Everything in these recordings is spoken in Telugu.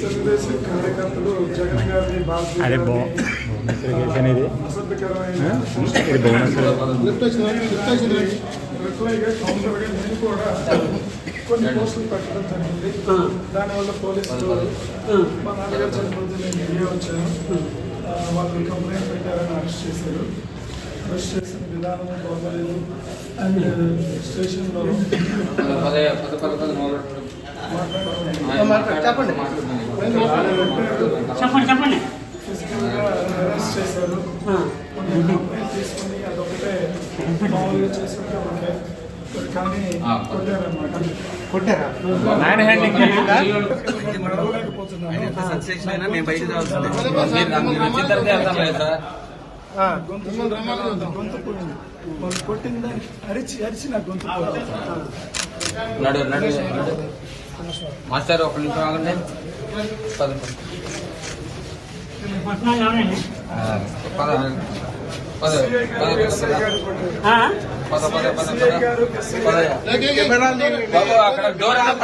తెలుగుదేశం కార్యకర్తలు జగన్ గారిని అదే బా. భువనేశ్వర్ ఇది ఇది భువనేశ్వర్ రిప్లైగా కౌంటర్గా నేను కూడా కొన్ని పోస్టులు పెట్టడం జరిగింది. దానివల్ల పోలీసులు మా నాన్నగారు చనిపోతే నేను ఇండియా వచ్చాను. ఆ, వాళ్ళు కంప్లైంట్ పెట్టారని అరెస్ట్ చేశారు. విధానం బాగోలేదు అండ్ స్టేషన్లో చెప్పండి చెప్పండి ఫిజికల్గా అరెస్ట్ చేశారు ఆ, కొన్ని కంప్లైంట్ తీసుకొని అదొకటే మామూలుగా చేసుకుంటే ఓకే కానీ కొట్టారనమాట మ్యాన్ హ్యాండింగ్ నడవలేకపోతున్నాను మేము బయట గొంతు గొంతు పోయింది వాళ్ళు కొట్టిన దానికి అరిచి అరిచి నా గొంతు పోయింది నడు నడు నడు. మాస్టర్ ఒక నిమిషం ఆగండి. అక్కడ డోర్ అలా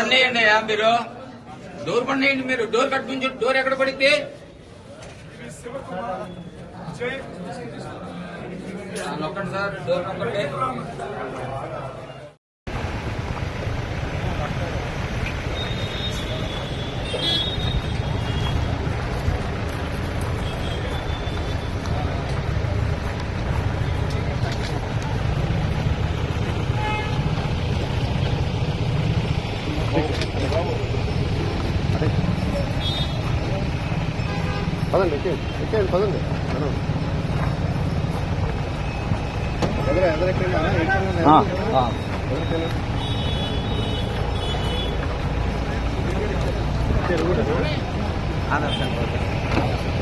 మీరు. డోర్ పనిచేయండి మీరు. డోర్ కట్టుకుని డోర్ ఎక్కడ పడితే? నొక్కండి సార్ డోర్ నొక్కండి పదండి ఎక్కండి ఎక్కండి పదండి. ആ ആ ಆಧಾರ್ ಕಾರ್ಡ್